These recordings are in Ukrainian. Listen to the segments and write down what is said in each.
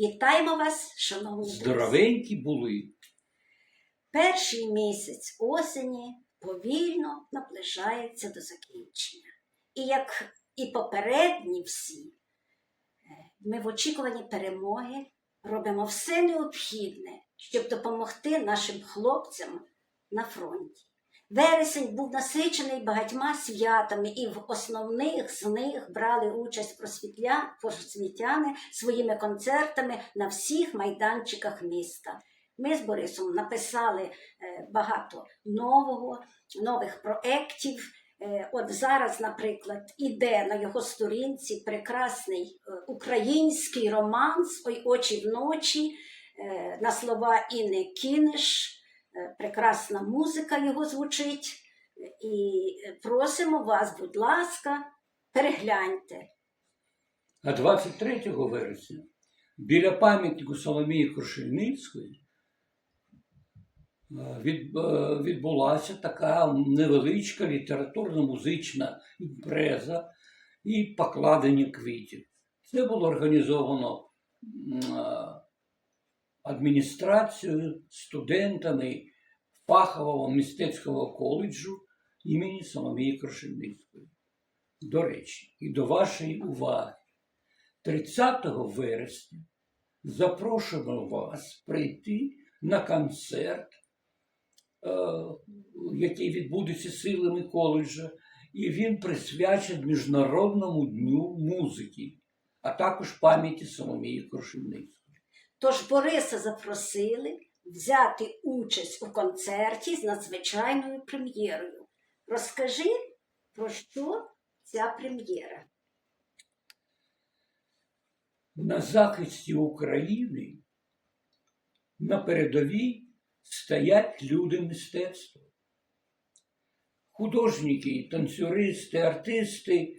Вітаємо вас, шановні друзі. Здоровенькі були. Перший місяць осені повільно наближається до закінчення. І як і попередні всі, е, ми в очікуванні перемоги робимо все необхідне, щоб допомогти нашим хлопцям на фронті. Вересень був насичений багатьма святами, і в основних з них брали участь просвітяни своїми концертами на всіх майданчиках міста. Ми з Борисом написали е, багато нового, нових проєктів. Е, От зараз, наприклад, іде на його сторінці прекрасний е, український романс Ой очі вночі на слова Інни Кіниш. Е, Прекрасна музика його звучить. І просимо вас, будь ласка, перегляньте. А 23 вересня біля пам'ятнику Соломії Крушельницької е, е, відбулася така невеличка літературно-музична імпреза і покладення квітів. Це було організовано адміністрацією, студентами фахового мистецького коледжу імені Соломії Крушельницької. До речі, і до вашої уваги. 30 вересня запрошуємо вас прийти на концерт, е, який відбудеться силами коледжа, і він присвячений Міжнародному дню музики, а також пам'яті Соломії Крушельницької. Тож Бориса запросили взяти участь у концерті з надзвичайною прем'єрою. Розкажи, про що ця прем'єра? На захисті України на передовій стоять люди мистецтва. Художники, танцюристи, артисти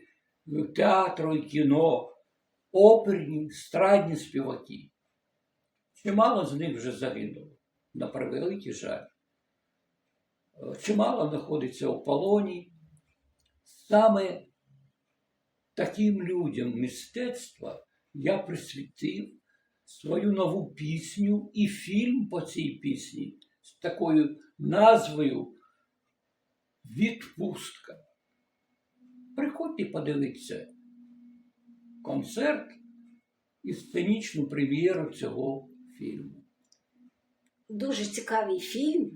театру і кіно, оперні, страдні співаки. Чимало з них вже загинуло, на превеликий жаль. Е, Чимало знаходиться у полоні. Саме таким людям мистецтва я присвятив свою нову пісню і фільм по цій пісні з такою назвою Відпустка. Приходьте подивитися концерт і сценічну прем'єру цього фільму. Дуже цікавий фільм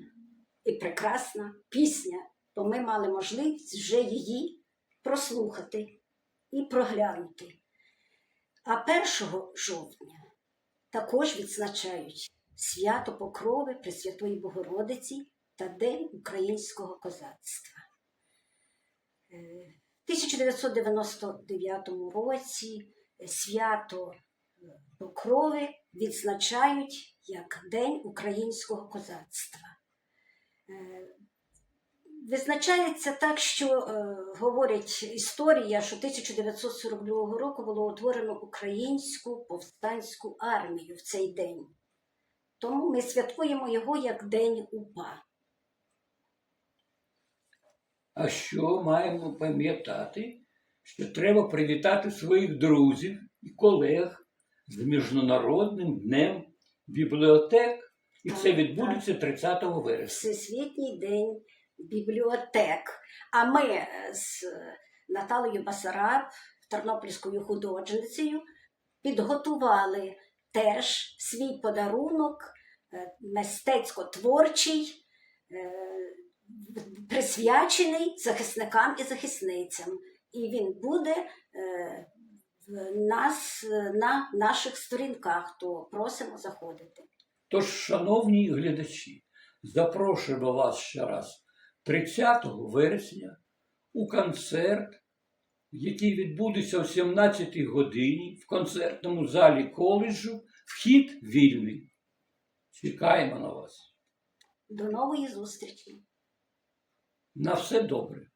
і прекрасна пісня, бо ми мали можливість вже її прослухати і проглянути. А 1 жовтня також відзначають свято Покрови Пресвятої Богородиці та День українського козацтва. Е, В 1999 році свято е, Покрови відзначають як День українського козацтва. Е, Визначається так, що е, говорить історія, що 1942 року було утворено українську повстанську армію в цей день. Тому ми святкуємо його як День УПА. А що маємо пам'ятати, що треба привітати своїх друзів і колег з Міжнародним днем бібліотек, і це відбудеться 30 вересня. Всесвітній день бібліотек. А ми е, з Наталею Басараб, тернопільською художницею, підготували теж свій подарунок е, мистецько-творчий, е, присвячений захисникам і захисницям. І він буде е, нас на наших сторінках, то просимо заходити. Тож, шановні глядачі, запрошуємо вас ще раз 30 вересня у концерт, який відбудеться о 17 годині в концертному залі коледжу. Вхід вільний. Чекаємо на вас. До нової зустрічі! На все добре.